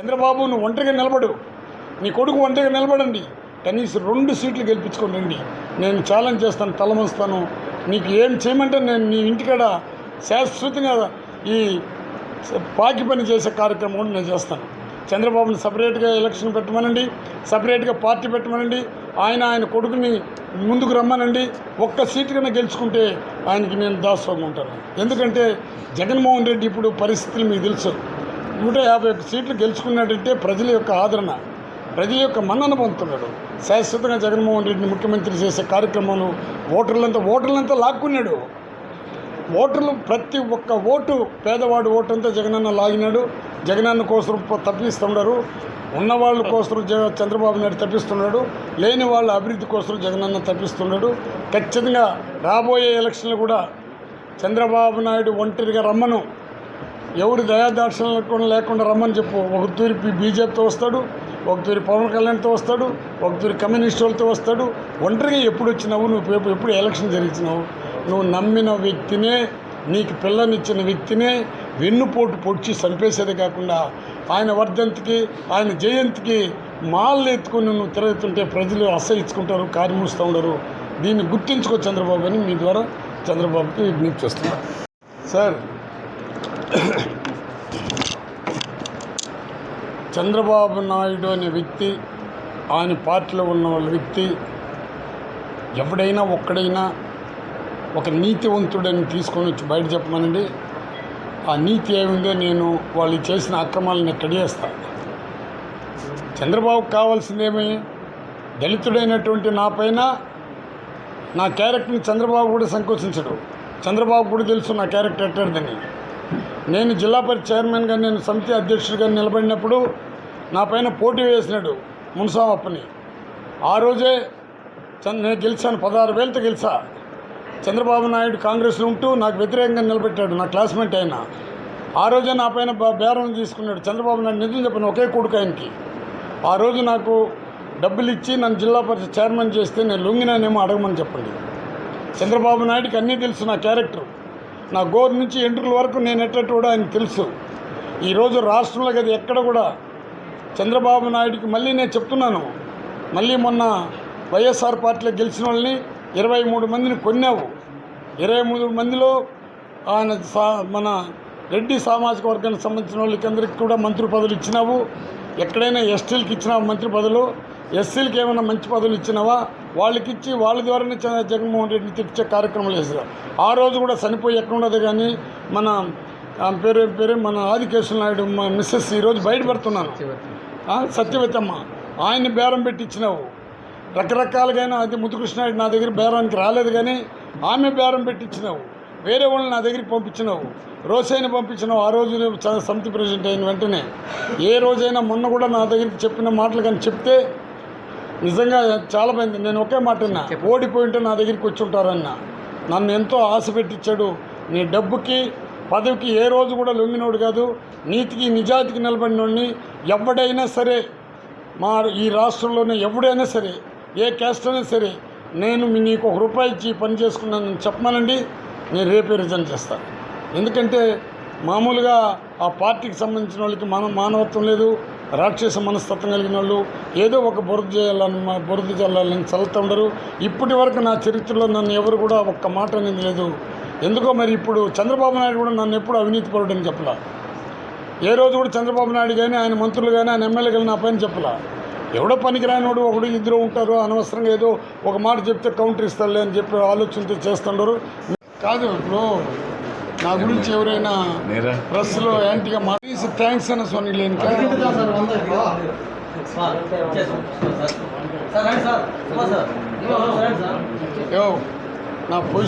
చంద్రబాబు నువ్వు ఒంటరిగా నిలబడు. నీ కొడుకు ఒంటరిగా నిలబడండి. కనీసం రెండు సీట్లు గెలిపించుకొని రండి నేను ఛాలెంజ్ చేస్తాను తలమొస్తాను నీకు ఏం చేయమంటే నేను నీ ఇంటికాడ శాశ్వతంగా ఈ పాకి పని చేసే కార్యక్రమం కూడా నేను చేస్తాను. చంద్రబాబుని సపరేట్గా ఎలక్షన్ పెట్టమనండి. సపరేట్గా పార్టీ పెట్టమనండి. ఆయన ఆయన కొడుకుని ముందుకు రమ్మనండి. ఒక్క సీటు కన్నా గెలుచుకుంటే ఆయనకి నేను దాసోగం ఉంటాను. ఎందుకంటే జగన్మోహన్ రెడ్డి ఇప్పుడు పరిస్థితులు మీకు తెలుసు. నూట యాభై ఒక్క సీట్లు గెలుచుకున్నాడంటే ప్రజల యొక్క ఆదరణ ప్రజల యొక్క మన్నన పొందుతున్నాడు. శాశ్వతంగా జగన్మోహన్ రెడ్డిని ముఖ్యమంత్రి చేసే కార్యక్రమంలో ఓటర్లంతా ఓటర్లంతా లాక్కున్నాడు. ఓటర్లు ప్రతి ఒక్క ఓటు పేదవాడు ఓటు అంతా జగనన్న లాగినాడు. జగనన్న కోసం తప్పిస్తున్నారు ఉన్నవాళ్ళ కోసం జగ చంద్రబాబు నాయుడు తప్పిస్తున్నాడు లేని వాళ్ళ అభివృద్ధి కోసం జగనన్న తప్పిస్తున్నాడు ఖచ్చితంగా రాబోయే ఎలక్షన్లు కూడా చంద్రబాబు నాయుడు ఒంటరిగా రమ్మను. ఎవరు దయాదాక్షిణ్యం లేకుండా రమ్మని చెప్పు. ఒక తూరి బీజేపీతో వస్తాడు ఒక తూరి పవన్ కళ్యాణ్తో వస్తాడు ఒక తూరి కమ్యూనిస్ట్ వాళ్ళతో వస్తాడు. ఒంటరిగా ఎప్పుడు వచ్చినావు? నువ్వు ఎప్పుడు- ఎప్పుడు ఎలక్షన్ జరిగినావు? నువ్వు నమ్మిన వ్యక్తినే నీకు పిల్లనిచ్చిన వ్యక్తినే వెన్నుపోటు పొడిచి చంపేసేది కాకుండా ఆయన వర్ధంతికి ఆయన జయంతికి మాళ్ళు ఎత్తుకొని నువ్వు తిరుగుతుంటే ప్రజలు అసహించుకుంటారు కారిమూస్తూ ఉండరు. దీన్ని గుర్తించుకో చంద్రబాబు అని మీ ద్వారా చంద్రబాబుకి విజ్ఞప్తి చేస్తున్నా. సార్ చంద్రబాబు నాయుడు అనే వ్యక్తి ఆయన పార్టీలో ఉన్న వాళ్ళ వ్యక్తి ఎవడైనా ఒక్కడైనా ఒక నీతివంతుడని తీసుకొని వచ్చి బయట చెప్పమనండి. ఆ నీతి ఏముందో నేను వాళ్ళు చేసిన అక్రమాలను కడిగేస్తా. చంద్రబాబుకు కావాల్సిందేమి? దళితుడైనటువంటి నా పైన నా క్యారెక్టర్ని చంద్రబాబు కూడా సంకోచించడు. చంద్రబాబు కూడా తెలుసు నా క్యారెక్టర్ ఎట్టదని నేను జిల్లా పరిషత్ చైర్మన్గా నేను సమితి అధ్యక్షుడిగా నిలబడినప్పుడు నా పైన పోటీ వేసినాడు మున్సామప్పని ఆ రోజే నేను గెలిచాను పదహారు వేలతో గెలిచా. చంద్రబాబు నాయుడు కాంగ్రెస్లో ఉంటూ నాకు వ్యతిరేకంగా నిలబెట్టాడు నా క్లాస్మేట్ అయినా. ఆ రోజే నా పైన బేరం తీసుకున్నాడు చంద్రబాబు నాయుడు నిజం చెప్పిన ఒకే కొడుకు ఆయనకి. ఆ రోజు నాకు డబ్బులు ఇచ్చి నన్ను జిల్లా పరిషత్ చైర్మన్ చేస్తే నేను లొంగినానేమో అడగమని చెప్పండి. చంద్రబాబు నాయుడుకి అన్నీ తెలుసు నా క్యారెక్టర్. నా గోరు నుంచి ఎంట్రుల వరకు నేను ఎట్టట్టు కూడా ఆయన తెలుసు. ఈరోజు రాష్ట్రంలో కదా ఎక్కడ కూడా చంద్రబాబు నాయుడికి మళ్ళీ నేను చెప్తున్నాను. మళ్ళీ మొన్న వైఎస్ఆర్ పార్టీలో గెలిచిన వాళ్ళని ఇరవై మూడు మందిని కొన్నావు. ఇరవై మూడు మందిలో ఆయన సా మన రెడ్డి సామాజిక వర్గానికి సంబంధించిన వాళ్ళకి అందరికీ కూడా మంత్రి పదవులు ఇచ్చినావు. ఎక్కడైనా ఎస్టీలకి ఇచ్చినావు మంత్రి పదవులు. ఎస్సీలకి ఏమైనా మంచి పదవులు ఇచ్చినావా? వాళ్ళకి ఇచ్చి వాళ్ళ ద్వారానే జగన్మోహన్ రెడ్డిని తెచ్చే కార్యక్రమాలు చేశారు. ఆ రోజు కూడా చనిపోయి ఎక్కడ ఉండదు కానీ మన పేరు పేరు మన ఆదికేశ్వర నాయుడు మా మిస్సెస్ ఈరోజు బయటపడుతున్నాను. సత్యవతమ్మ ఆయన్ని బేరం పెట్టించినావు. రకరకాలుగా అది ముద్దుకృష్ణాయుడు నా దగ్గర బేరానికి రాలేదు కానీ ఆమె బేరం పెట్టించినావు. వేరే వాళ్ళని నా దగ్గరికి పంపించినావు. రోసైన పంపించినావు. ఆ రోజు సమితి ప్రెసిడెంట్ అయిన వెంటనే. ఏ రోజైనా మొన్న కూడా నా దగ్గరికి చెప్పిన మాటలు కానీ చెప్తే నిజంగా చాలా మంది నేను ఒకే మాట విన్నా ఓడిపోయి ఉంటే నా దగ్గరికి వచ్చి ఉంటారన్న నన్ను ఎంతో ఆశ పెట్టించాడు నీ డబ్బుకి పదవికి ఏ రోజు కూడా లొంగినోడు కాదు నీతికి నిజాయితీకి నిలబడినోడిని ఎవడైనా సరే మా ఈ రాష్ట్రంలోనే ఎవడైనా సరే ఏ క్యాస్ట్ అయినా సరే నేను నీకు ఒక రూపాయి ఇచ్చి పని చేసుకున్నానని చెప్పమనండి. నేను రేపే రిజైన్ చేస్తాను ఎందుకంటే మామూలుగా ఆ పార్టీకి సంబంధించిన వాళ్ళకి మన మానవత్వం లేదు రాక్షస మనస్తత్వం కలిగిన వాళ్ళు ఏదో ఒక బురద చేయాలని మా బురద చల్లాలని చల్లుతూ ఉండరు. ఇప్పటి వరకు నా చరిత్రలో నన్ను ఎవరు కూడా ఒక్క మాట అనేది లేదు. ఎందుకో మరి ఇప్పుడు చంద్రబాబు నాయుడు కూడా నన్ను ఎప్పుడు అవినీతి పరుడని చెప్పలా? ఏ రోజు కూడా చంద్రబాబు నాయుడు కానీ ఆయన మంత్రులు కానీ ఆయన ఎమ్మెల్యే కానీ నా పైన చెప్పలా? ఎవడో పనికిరానివాడు ఒకడు ఇద్దరు ఉంటారు అనవసరంగా ఏదో ఒక మాట చెప్తే కౌంటర్ ఇస్తారులే అని చెప్పి ఆలోచనతో చేస్తుండరు. కాదు ఇప్పుడు నా గురించి ఎవరైనా నేరా ప్రెస్లో యాంటీగా మాట్లాడి థ్యాంక్స్ అన్న సోనీ లేని సార్ రండి సార్ సార్ సార్ సార్ యో నా పొజిషన్